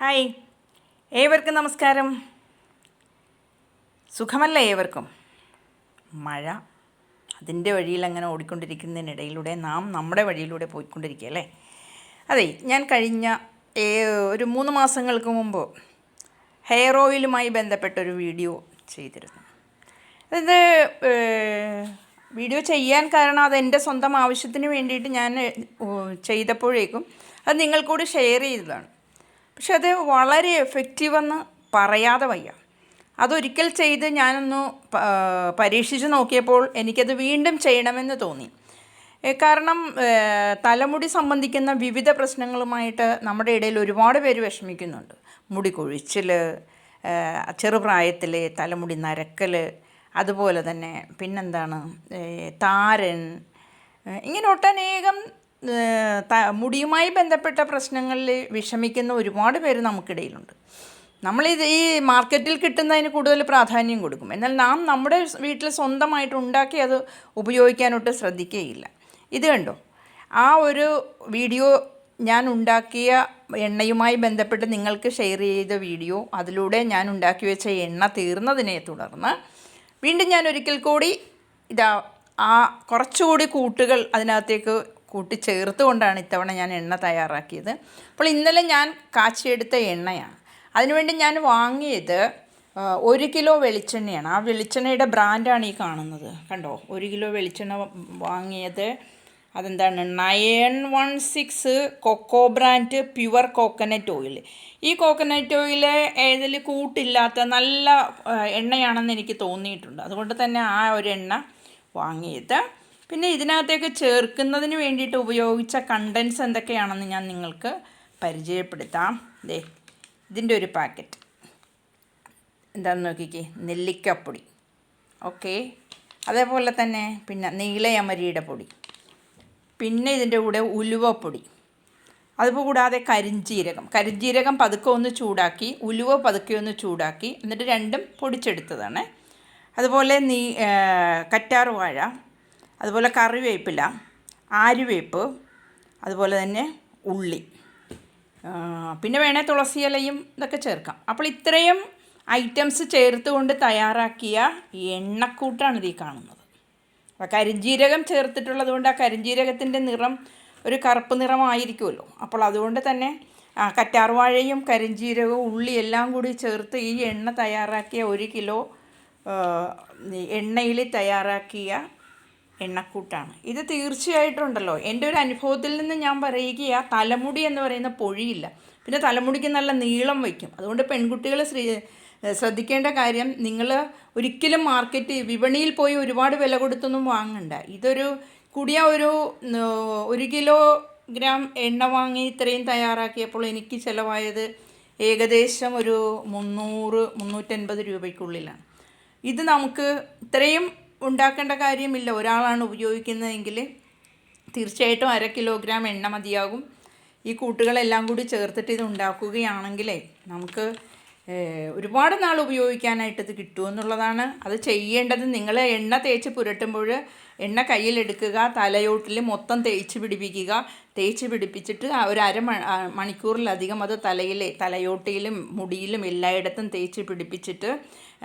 Hi. ഏവർക്കും നമസ്കാരം. സുഖമല്ല ഏവർക്കും? മഴ അതിന്റെ വഴിയിൽ അങ്ങനെ ഓടിക്കൊണ്ടിരിക്കുന്നതിനിടയിലൂടെ നാം നമ്മുടെ വഴിയിലൂടെ പോയിക്കൊണ്ടിരിക്കുക അല്ലേ? അതെ ഞാൻ കഴിഞ്ഞ ഒരു മൂന്ന് മാസങ്ങൾക്ക് മുമ്പ് ഹെയർ ഓയിലുമായി ബന്ധപ്പെട്ടൊരു വീഡിയോ ചെയ്തിരുന്നു. അതായത് വീഡിയോ ചെയ്യാൻ കാരണം അത് എന്റെ സ്വന്തം ആവശ്യത്തിന് വേണ്ടിയിട്ട് ഞാൻ ചെയ്തപ്പോഴേക്കും അത് നിങ്ങൾക്കൂടി ഷെയർ ചെയ്തതാണ്. പക്ഷെ അത് വളരെ എഫക്റ്റീവെന്ന് പറയാതെ വയ്യ. അതൊരിക്കൽ ചെയ്ത് ഞാനൊന്ന് പരീക്ഷിച്ച് നോക്കിയപ്പോൾ എനിക്കത് വീണ്ടും ചെയ്യണമെന്ന് തോന്നി. കാരണം തലമുടി സംബന്ധിക്കുന്ന വിവിധ പ്രശ്നങ്ങളുമായിട്ട് നമ്മുടെ ഇടയിൽ ഒരുപാട് പേര് വിഷമിക്കുന്നുണ്ട്. മുടി കൊഴിച്ചിൽ ചെറുപ്രായത്തിൽ തലമുടി നരക്കൽ അതുപോലെ തന്നെ പിന്നെന്താണ് താരൻ ഇങ്ങനെ ഒട്ടനേകം മുടിയുമായി ബന്ധപ്പെട്ട പ്രശ്നങ്ങളിൽ വിഷമിക്കുന്ന ഒരുപാട് പേര് നമുക്കിടയിലുണ്ട്. നമ്മളിത് ഈ മാർക്കറ്റിൽ കിട്ടുന്നതിന് കൂടുതൽ പ്രാധാന്യം കൊടുക്കും. എന്നാൽ നാം നമ്മുടെ വീട്ടിൽ സ്വന്തമായിട്ട് ഉണ്ടാക്കി അത് ഉപയോഗിക്കാനൊട്ട് ശ്രദ്ധിക്കുകയില്ല ഇത് കണ്ടോ? ആ ഒരു വീഡിയോ ഞാൻ ഉണ്ടാക്കിയ എണ്ണയുമായി ബന്ധപ്പെട്ട് നിങ്ങൾക്ക് ഷെയർ ചെയ്ത വീഡിയോ അതിലൂടെ ഞാൻ ഉണ്ടാക്കി വെച്ച എണ്ണ തീർന്നതിനെ തുടർന്ന് വീണ്ടും ഞാൻ ഒരിക്കൽ കൂടി ഇതാ ആ കുറച്ചുകൂടി കൂട്ടുകൾ അതിനകത്തേക്ക് കൂട്ടി ചേർത്തുകൊണ്ടാണ് ഇത്തവണ ഞാൻ എണ്ണ തയ്യാറാക്കിയത്. അപ്പോൾ ഇന്നലെ ഞാൻ കാച്ചിയെടുത്ത എണ്ണയാണ്. അതിനുവേണ്ടി ഞാൻ വാങ്ങിയത് ഒരു കിലോ വെളിച്ചെണ്ണയാണ്. ആ വെളിച്ചെണ്ണയുടെ ബ്രാൻഡാണ് ഈ കാണുന്നത്. കണ്ടോ? ഒരു കിലോ വെളിച്ചെണ്ണ വാങ്ങിയത്. അതെന്താണ്? Nine one six coco brand pure coconut oil. ഈ കോക്കനട്ട് ഓയിൽ ഏതിൽ കൂട്ടില്ലാത്ത നല്ല എണ്ണയാണെന്ന് എനിക്ക് തോന്നിയിട്ടുണ്ട്. അതുകൊണ്ട് തന്നെ ആ ഒരു എണ്ണ വാങ്ങിയത്. പിന്നെ ഇതിനകത്തേക്ക് ചേർക്കുന്നതിന് വേണ്ടിയിട്ട് ഉപയോഗിച്ച കണ്ടൻസ് എന്തൊക്കെയാണെന്ന് ഞാൻ നിങ്ങൾക്ക് പരിചയപ്പെടുത്താം. ദേ ഇതിന്റെ ഒരു പാക്കറ്റ്. എന്താണെന്ന് നോക്കിക്കേ? നെല്ലിക്കപ്പൊടി. ഓക്കെ. അതേപോലെ തന്നെ പിന്നെ നീളയമരിയുടെ പൊടി. പിന്നെ ഇതിന്റെ കൂടെ ഉലുവപ്പൊടി. അതുകൂടാതെ കൂടാതെ കരിഞ്ജീരകം കരിഞ്ജീരകം പതുക്കെ ഒന്ന് ചൂടാക്കി ഉലുവ പതുക്കെ ഒന്ന് ചൂടാക്കി എന്നിട്ട് രണ്ടും പൊടിച്ചെടുത്തതാണ്. അതുപോലെ നീ കറ്റാർ വാഴ അതുപോലെ കറിവേപ്പില ആര്യവേപ്പ് അതുപോലെ തന്നെ ഉള്ളി. പിന്നെ വേണേൽ തുളസി ഇലയും ഇതൊക്കെ ചേർക്കാം. അപ്പോൾ ഇത്രയും ഐറ്റംസ് ചേർത്തുകൊണ്ട് തയ്യാറാക്കിയ എണ്ണക്കൂട്ടാണ് ഇതീ കാണുന്നത്. അപ്പോൾ കരിഞ്ജീരകം ചേർത്തിട്ടുള്ളത് കൊണ്ട് ആ കരിഞ്ജീരകത്തിന്റെ നിറം ഒരു കറുപ്പ് നിറമായിരിക്കുമല്ലോ. അപ്പോൾ അതുകൊണ്ട് തന്നെ കറ്റാർവാഴയും കരിഞ്ജീരകവും ഉള്ളി എല്ലാം കൂടി ചേർത്ത് ഈ എണ്ണ തയ്യാറാക്കിയ ഒരു കിലോ എണ്ണയിൽ തയ്യാറാക്കിയ എണ്ണക്കൂട്ടാണ്. ഇത് തീർച്ചയായിട്ടും ഉണ്ടല്ലോ എന്റെ ഒരു അനുഭവത്തിൽ നിന്ന് ഞാൻ പറയുക തലമുടി എന്ന് പറയുന്ന പൊഴിയില്ല. പിന്നെ തലമുടിക്ക് നല്ല നീളം വയ്ക്കും. അതുകൊണ്ട് പെൺകുട്ടികൾ ശ്രീ ശ്രദ്ധിക്കേണ്ട കാര്യം നിങ്ങൾ ഒരിക്കലും മാർക്കറ്റ് വിപണിയിൽ പോയി ഒരുപാട് വില കൊടുത്തൊന്നും വാങ്ങണ്ട. ഇതൊരു കൂടിയ ഒരു ഒരു കിലോ ഗ്രാം എണ്ണ വാങ്ങി ഇത്രയും തയ്യാറാക്കിയപ്പോൾ എനിക്ക് ചിലവായത് ഏകദേശം ഒരു മുന്നൂറ് മുന്നൂറ്റൻപത് രൂപയ്ക്കുള്ളിലാണ്. ഇത് നമുക്ക് ഇത്രയും ഉണ്ടാക്കേണ്ട കാര്യമില്ല. ഒരാളാണ് ഉപയോഗിക്കുന്നതെങ്കിൽ തീർച്ചയായിട്ടും അര കിലോഗ്രാം എണ്ണ മതിയാകും. ഈ കൂട്ടുകളെല്ലാം കൂടി ചേർത്തിട്ട് ഇത് ഉണ്ടാക്കുകയാണെങ്കിലേ നമുക്ക് ഒരുപാട് നാൾ ഉപയോഗിക്കാനായിട്ട് ഇത് കിട്ടുമെന്നുള്ളതാണ് അത് ചെയ്യേണ്ടത് നിങ്ങൾ എണ്ണ തേച്ച് പുരട്ടുമ്പോൾ എണ്ണ കയ്യിലെടുക്കുക തലയോട്ടിൽ മൊത്തം തേച്ച് പിടിപ്പിക്കുക. തേച്ച് പിടിപ്പിച്ചിട്ട് ഒരു അര മണിക്കൂറിലധികം അത് തലയിലെ തലയോട്ടിയിലും മുടിയിലും എല്ലായിടത്തും തേച്ച് പിടിപ്പിച്ചിട്ട്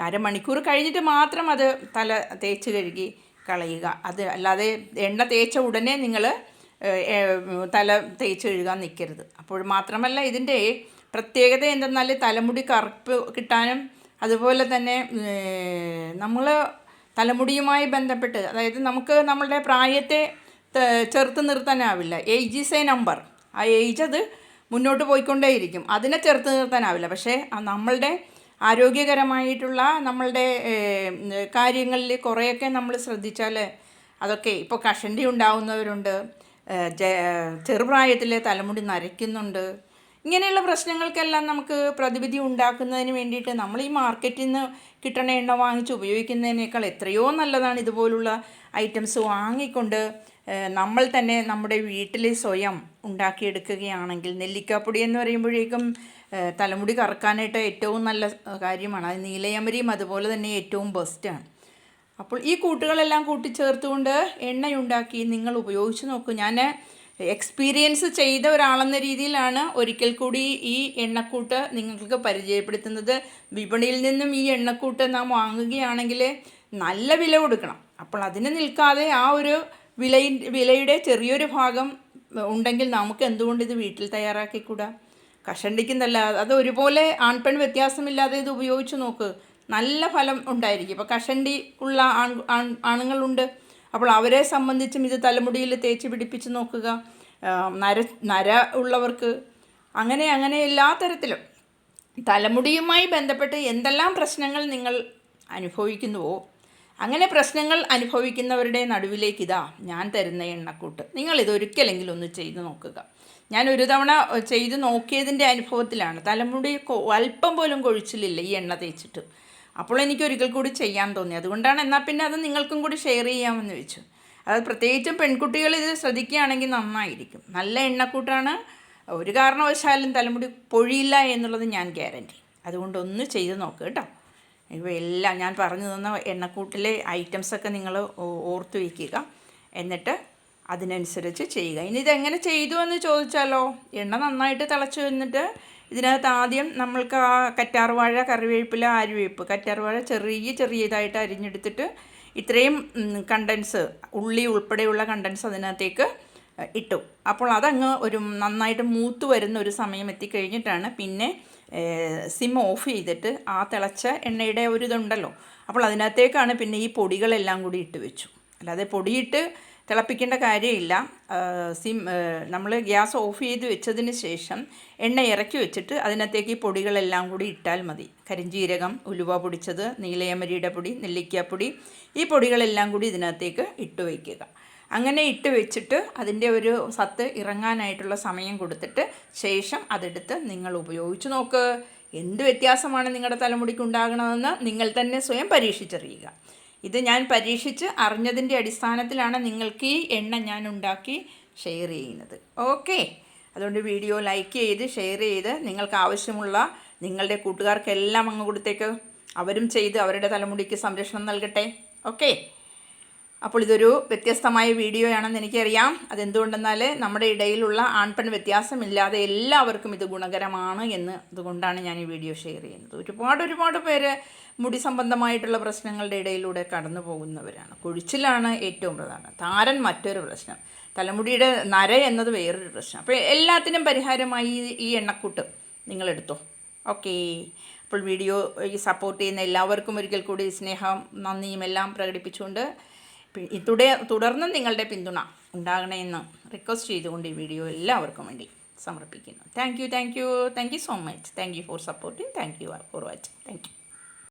അരമണിക്കൂർ കഴിഞ്ഞിട്ട് മാത്രം അത് തല തേച്ച് കഴുകി കളയുക. അത് അല്ലാതെ എണ്ണ തേച്ച ഉടനെ നിങ്ങൾ തല തേച്ച് കഴുകാൻ നിൽക്കരുത്. അപ്പോൾ മാത്രമല്ല ഇതിന്റെ പ്രത്യേകത എന്തെന്നാൽ തലമുടി കറുപ്പ് കിട്ടാനും അതുപോലെ തന്നെ നമ്മൾ തലമുടിയുമായി ബന്ധപ്പെട്ട് അതായത് നമുക്ക് നമ്മളുടെ പ്രായത്തെ ചെറുത്ത് നിർത്താനാവില്ല. ഏജ് ഈസ് എ നമ്പർ ആ ഏജ് അത് മുന്നോട്ട് പോയിക്കൊണ്ടേയിരിക്കും. അതിനെ ചെറുത്ത് നിർത്താനാവില്ല. പക്ഷേ നമ്മളുടെ ആരോഗ്യകരമായിട്ടുള്ള നമ്മളുടെ കാര്യങ്ങളിൽ കുറേയൊക്കെ നമ്മൾ ശ്രദ്ധിച്ചാൽ അതൊക്കെ ഇപ്പോൾ കഷണ്ടി ഉണ്ടാവുന്നവരുണ്ട് ചെറുപ്രായത്തിലെ തലമുടി നരയ്ക്കുന്നുണ്ട് ഇങ്ങനെയുള്ള പ്രശ്നങ്ങൾക്കെല്ലാം നമുക്ക് പ്രതിവിധി ഉണ്ടാക്കുന്നതിന് വേണ്ടിയിട്ട് നമ്മൾ ഈ മാർക്കറ്റിൽ നിന്ന് കിട്ടണ എണ്ണ വാങ്ങിച്ച് ഉപയോഗിക്കുന്നതിനേക്കാൾ എത്രയോ നല്ലതാണ് ഇതുപോലുള്ള ഐറ്റംസ് വാങ്ങിക്കൊണ്ട് നമ്മൾ തന്നെ നമ്മുടെ വീട്ടിൽ സ്വയം ഉണ്ടാക്കിയെടുക്കുകയാണെങ്കിൽ നെല്ലിക്കാപ്പൊടി എന്ന് പറയുമ്പോഴേക്കും തലമുടി കറക്കാനായിട്ട് ഏറ്റവും നല്ല കാര്യമാണ്. അത് നീലയമരിയും അതുപോലെ തന്നെ ഏറ്റവും ബെസ്റ്റാണ് അപ്പോൾ ഈ കൂട്ടുകളെല്ലാം കൂട്ടിച്ചേർത്തുകൊണ്ട് എണ്ണയുണ്ടാക്കി നിങ്ങൾ ഉപയോഗിച്ച് നോക്കൂ. ഞാൻ എക്സ്പീരിയൻസ് ചെയ്ത ഒരാളെന്ന രീതിയിലാണ് ഒരിക്കൽ കൂടി ഈ എണ്ണക്കൂട്ട് നിങ്ങൾക്ക് പരിചയപ്പെടുത്തുന്നത്. വിപണിയിൽ നിന്നും ഈ എണ്ണക്കൂട്ട് നാം വാങ്ങുകയാണെങ്കിൽ നല്ല വില കൊടുക്കണം. അപ്പോൾ അതിന് നിൽക്കാതെ ആ ഒരു വില വിലയുടെ ചെറിയൊരു ഭാഗം ഉണ്ടെങ്കിൽ നമുക്ക് എന്തുകൊണ്ട് ഇത് വീട്ടിൽ തയ്യാറാക്കിക്കൂടാ? കഷണ്ടിക്കുന്നല്ല അത് ഒരുപോലെ ആൺപെൺ വ്യത്യാസമില്ലാതെ ഇത് ഉപയോഗിച്ച് നോക്ക്. നല്ല ഫലം ഉണ്ടായിരിക്കും. ഇപ്പോൾ കഷണ്ടി ഉള്ള ആൺ ആണുങ്ങളുണ്ട്. അപ്പോൾ അവരെ സംബന്ധിച്ചും ഇത് തലമുടിയിൽ തേച്ച് പിടിപ്പിച്ച് നോക്കുക. നര നര ഉള്ളവർക്ക് അങ്ങനെ അങ്ങനെ എല്ലാ തരത്തിലും തലമുടിയുമായി ബന്ധപ്പെട്ട് എന്തെല്ലാം പ്രശ്നങ്ങൾ നിങ്ങൾ അനുഭവിക്കുന്നുവോ അങ്ങനെ പ്രശ്നങ്ങൾ അനുഭവിക്കുന്നവരുടെ നടുവിലേക്ക് ഇതാ ഞാൻ തരുന്ന എണ്ണക്കൂട്ട്. നിങ്ങൾ ഇതൊരിക്കലെങ്കിലും ഒന്ന് ചെയ്തു നോക്കുക. ഞാൻ ഒരു തവണ ചെയ്തു നോക്കിയതിന്റെ അനുഭവത്തിലാണ്. തലമുടി അല്പം പോലും കൊഴിച്ചിലില്ല ഈ എണ്ണ തേച്ചിട്ട്. അപ്പോൾ എനിക്ക് ഒരിക്കൽ കൂടി ചെയ്യാൻ തോന്നി. അതുകൊണ്ടാണ് എന്നാൽ പിന്നെ അത് നിങ്ങൾക്കും കൂടി ഷെയർ ചെയ്യാമെന്ന് വെച്ചു. അത് പ്രത്യേകിച്ചും പെൺകുട്ടികൾ ഇത് ശ്രദ്ധിക്കുകയാണെങ്കിൽ നന്നായിരിക്കും. നല്ല എണ്ണക്കൂട്ടാണ്. ഒരു കാരണവശാലും തലമുടി പൊഴിയില്ല എന്നുള്ളത് ഞാൻ ഗ്യാരന്റി അതുകൊണ്ട് ഒന്ന് ചെയ്ത് നോക്ക് കേട്ടോ. ഇപ്പോൾ എല്ലാം ഞാൻ പറഞ്ഞു തന്ന എണ്ണക്കൂട്ടിലെ ഐറ്റംസൊക്കെ നിങ്ങൾ ഓർത്ത് വയ്ക്കുക എന്നിട്ട് അതിനനുസരിച്ച് ചെയ്യുക. ഇനി ഇതെങ്ങനെ ചെയ്തു എന്ന് ചോദിച്ചാലോ? എണ്ണ നന്നായിട്ട് തിളച്ച് വന്നിട്ട് ഇതിനകത്ത് ആദ്യം നമ്മൾക്ക് ആ കറ്റാർവാഴ കറിവേപ്പില ആര്യവേപ്പ് കറ്റാർവാഴ ചെറിയ ചെറിയതായിട്ട് അരിഞ്ഞെടുത്തിട്ട് ഇത്രയും കണ്ടൻസ് ഉള്ളി ഉൾപ്പെടെയുള്ള കണ്ടൻസ് അതിനകത്തേക്ക് ഇട്ടു. അപ്പോൾ അതങ്ങ് ഒരു നന്നായിട്ട് മൂത്ത് വരുന്ന ഒരു സമയം എത്തിക്കഴിഞ്ഞിട്ടാണ് പിന്നെ സിം ഓഫ് ചെയ്തിട്ട് ആ തിളച്ച എണ്ണയുടെ ഒരു ഇതുണ്ടല്ലോ. അപ്പോൾ അതിനകത്തേക്കാണ് പിന്നെ ഈ പൊടികളെല്ലാം കൂടി ഇട്ട് വെച്ചു. അല്ലാതെ പൊടിയിട്ട് തിളപ്പിക്കേണ്ട കാര്യമില്ല. സിം നമ്മൾ ഗ്യാസ് ഓഫ് ചെയ്ത് വെച്ചതിന് ശേഷം എണ്ണ ഇറക്കി വെച്ചിട്ട് അതിനകത്തേക്ക് ഈ പൊടികളെല്ലാം കൂടി ഇട്ടാൽ മതി. കരിഞ്ജീരകം ഉലുവ പൊടിച്ചത് നീലയമരിയുടെ പൊടി നെല്ലിക്കാപ്പൊടി ഈ പൊടികളെല്ലാം കൂടി ഇതിനകത്തേക്ക് ഇട്ട് വയ്ക്കുക. അങ്ങനെ ഇട്ട് വെച്ചിട്ട് അതിന്റെ ഒരു സത്ത് ഇറങ്ങാനായിട്ടുള്ള സമയം കൊടുത്തിട്ട് ശേഷം അതെടുത്ത് നിങ്ങൾ ഉപയോഗിച്ച് നോക്ക്. എന്ത് വ്യത്യാസമാണ് നിങ്ങളുടെ തലമുടിക്ക് ഉണ്ടാകണമെന്ന് നിങ്ങൾ തന്നെ സ്വയം പരീക്ഷിച്ചറിയുക. ഇത് ഞാൻ പരീക്ഷിച്ച് അറിഞ്ഞതിന്റെ അടിസ്ഥാനത്തിലാണ് നിങ്ങൾക്ക് ഈ എണ്ണ ഞാൻ ഉണ്ടാക്കി ഷെയർ ചെയ്യുന്നത്. ഓക്കെ അതുകൊണ്ട് വീഡിയോ ലൈക്ക് ചെയ്ത് ഷെയർ ചെയ്ത് നിങ്ങൾക്ക് ആവശ്യമുള്ള നിങ്ങളുടെ കൂട്ടുകാർക്കെല്ലാം അങ്ങ് കൊടുത്തേക്ക്. അവരും ചെയ്ത് അവരുടെ തലമുടിക്ക് സംരക്ഷണം നൽകട്ടെ. ഓക്കെ അപ്പോൾ ഇതൊരു വ്യത്യസ്തമായ വീഡിയോ ആണെന്ന് എനിക്കറിയാം. അതെന്തുകൊണ്ടെന്നാൽ നമ്മുടെ ഇടയിലുള്ള ആൺപെൺ വ്യത്യാസമില്ലാതെ എല്ലാവർക്കും ഇത് ഗുണകരമാണ് എന്ന് അതുകൊണ്ടാണ് ഞാൻ ഈ വീഡിയോ ഷെയർ ചെയ്യുന്നത്. ഒരുപാട് ഒരുപാട് പേര് മുടി സംബന്ധമായിട്ടുള്ള പ്രശ്നങ്ങളുടെ ഇടയിലൂടെ കടന്നു പോകുന്നവരാണ്. കുഴിച്ചിലാണ് ഏറ്റവും പ്രധാനം. താരൻ മറ്റൊരു പ്രശ്നം. തലമുടിയുടെ നര എന്നത് വേറൊരു പ്രശ്നം. അപ്പോൾ എല്ലാത്തിനും പരിഹാരമായി ഈ- എണ്ണക്കൂട്ട് നിങ്ങളെടുത്തോ. ഓക്കേ. അപ്പോൾ വീഡിയോ സപ്പോർട്ട് ചെയ്യുന്ന എല്ലാവർക്കും ഒരിക്കൽ കൂടി സ്നേഹം നന്ദിയും എല്ലാം പ്രകടിപ്പിച്ചുകൊണ്ട് തുട- തുടർന്നും നിങ്ങളുടെ പിന്തുണ ഉണ്ടാകണമെന്ന് റിക്വസ്റ്റ് ചെയ്തുകൊണ്ട് ഈ വീഡിയോ എല്ലാവർക്കും വേണ്ടി സമർപ്പിക്കുന്നു. Thank you thank you thank you so much thank you for supporting thank you for watching thank you